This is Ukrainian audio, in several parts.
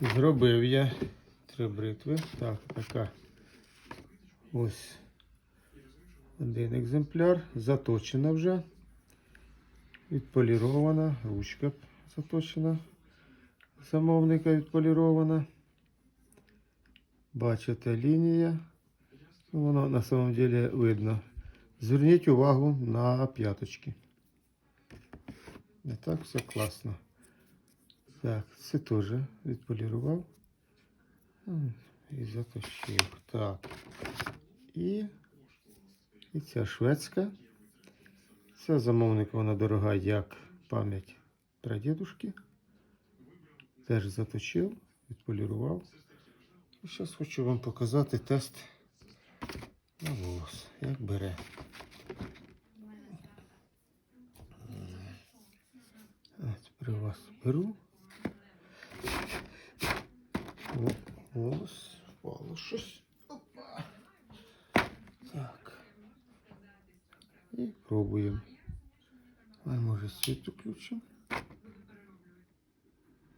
Зробив я три бритви. Так, така. Ось один екземпляр. Заточена вже. Відполірована. Ручка заточена. Замовника відполірована. Бачите, лінія. Воно на самом деле видно. Зверніть увагу на п'яточки. Не так все класно. Так, це теж відполірував. І заточив. Так. І, і ця шведська. Ця замовника вона дорога як пам'ять прадідушки. Теж заточив, відполірував. І зараз хочу вам показати тест на волос. Як бере. Ось при вас беру. О, Ось, впало щось. Опа. Так. І пробуємо. А може світ включимо.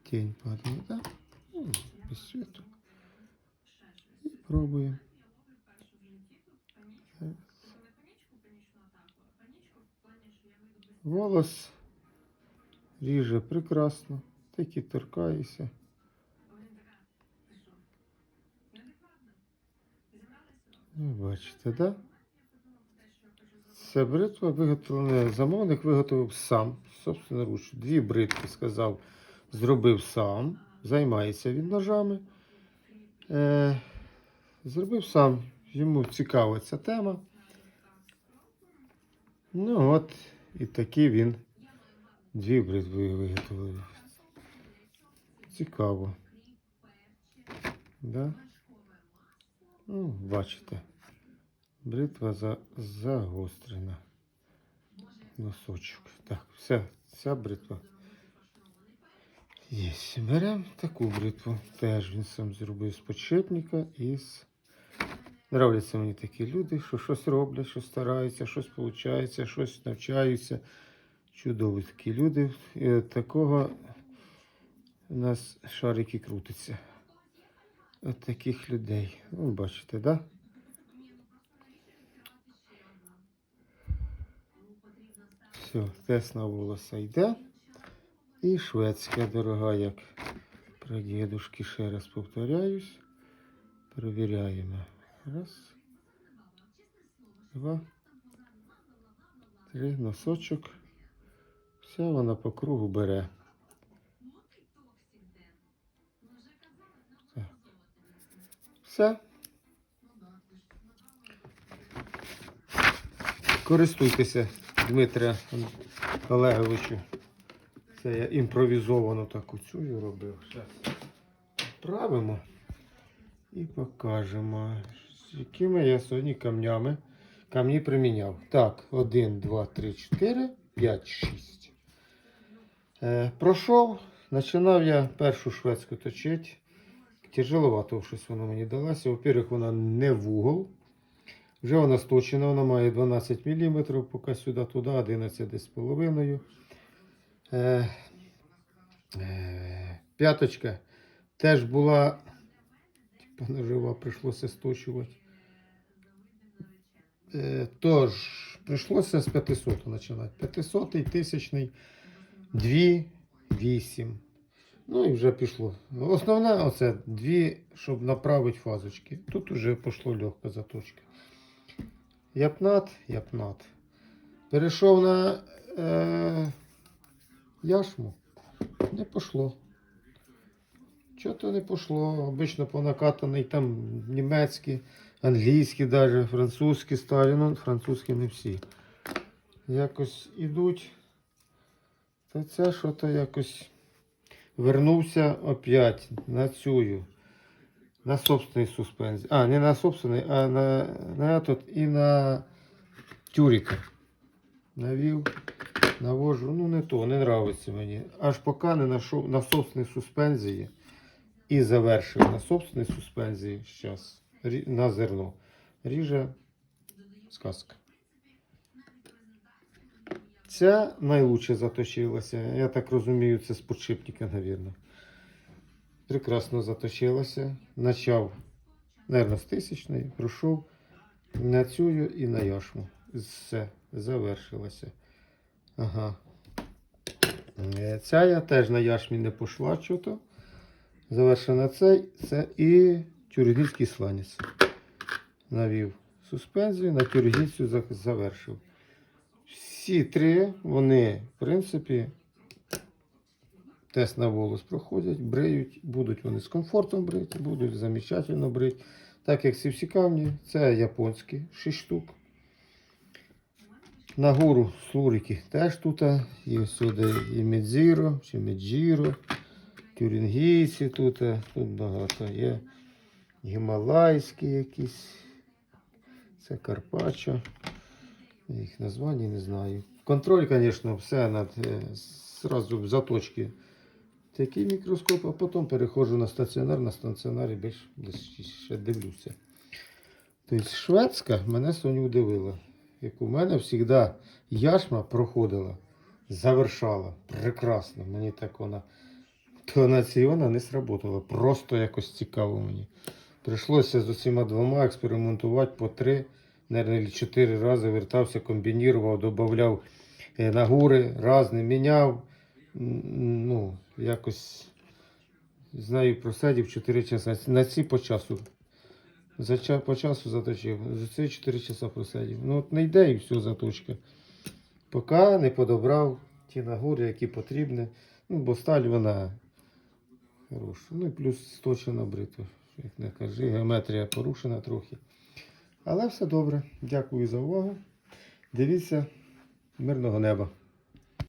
Тінь падає, так? Ну, без світу. І пробуємо. Волос ріже прекрасно, тільки торкається. Ви бачите, да? Це бритва виготовлена, замовник виготовив сам, собственноруч. Дві бритви, сказав, зробив сам, займається він ножами. Е, зробив сам, йому цікава ця тема. Ну от, і такі він дві бритви виготовив. Цікаво. Да? Ну, бачите. Бритва за, загострена. Носочок. Так, вся, вся бритва. Є. Беремо таку бритву. Теж він сам зробив з подшипника і з. Нравляться мені такі люди, що щось роблять, що стараються, щось виходить, щось навчаються. Чудові такі люди. І от такого у нас шарики крутяться. От таких людей. Ну, бачите, да? Все, тест на волоса йде. І шведська дорога, як про дідушки, ще раз повторяюсь. Перевіряємо. Раз. Два. Три. Носочок. Все вона по кругу бере. Так. Все. Користуйтеся, Дмитре Олеговичу. Це я імпровізовану таку цю робив. Зараз правимо і покажемо, з якими я сьогодні камнями камні приміняв. Так, 1, 2, 3, 4, 5, 6. Е, пройшов. Починав я першу шведську точити. Тяжеловато щось воно мені далося. Во-первых, вона не в угол. Вже вона сточена, вона має 12 мм, поки сюди туди 11 десь з половиною. Е, е, п'яточка теж була, типа нажива, прийшлося сточувати. Е, тож, прийшлося з 500 починати. 500 тисячний 2, 8. Ну і вже пішло. Основне оце дві, щоб направити фазочки. Тут вже пішло легка заточка. Япнат, япнат. Перейшов на е, яшму. Не пошло. Чого то не пошло? Обично понакатаний там німецький, англійський, даже, французький старі, ну французькі не всі. Якось ідуть. Та це що то якось вернувся опять на цю. На собственний суспензій. А, не на собственний, а на, на этот і на тюрика. Навів, навожу. Ну не то, не нравиться мені. Аж поки не знайшов на собственній суспензії і завершив на собственній суспензії зараз на зерно. Ріже сказка. Ця найлучше заточилася. Я так розумію, це з подшипника, мабуть. Прекрасно заточилася. Начав, мабуть, з тисячної, пройшов на цю і на яшму. Все, завершилося. Ага. Е, Ця я теж на яшмі не пішла чого. Завершена цей, це і тюргільський сланець. Навів суспензію, на тюргільцю завершив. Всі три, вони, в принципі, тест на волос проходять, бриють, будуть вони з комфортом брити, будуть замечательно брити. Так як ці всі камні, це японські 6 штук. На гору слурики теж тут є сюди і Медзіро, чи Меджіро, тюрінгійці тут, тут багато є. Гімалайські якісь. Це Карпаччо. Їх названня не знаю. Контроль, звісно, все над е, зразу заточки. Такий мікроскоп, а потім переходжу на стаціонар, на стаціонарі більш ще дивлюся. Тобто шведська мене сьогодні удивила. Як у мене завжди яшма проходила, завершала. Прекрасно. Мені так вона тонаціона не сработала. Просто якось цікаво мені. Прийшлося з усіма двома експериментувати по три, навіть чотири рази вертався, комбінував, додавав на гури, разне міняв. Ну, якось знаю, просидів 4 часа. На ці по часу. За ча- по часу заточив. За ці 4 часа просидів. Ну от не йде і все заточка. Поки не подобрав ті нагури, які потрібні. Ну, бо сталь вона хороша. Ну і плюс сточена бритва. Як не кажи, геометрія порушена трохи. Але все добре. Дякую за увагу. Дивіться, мирного неба.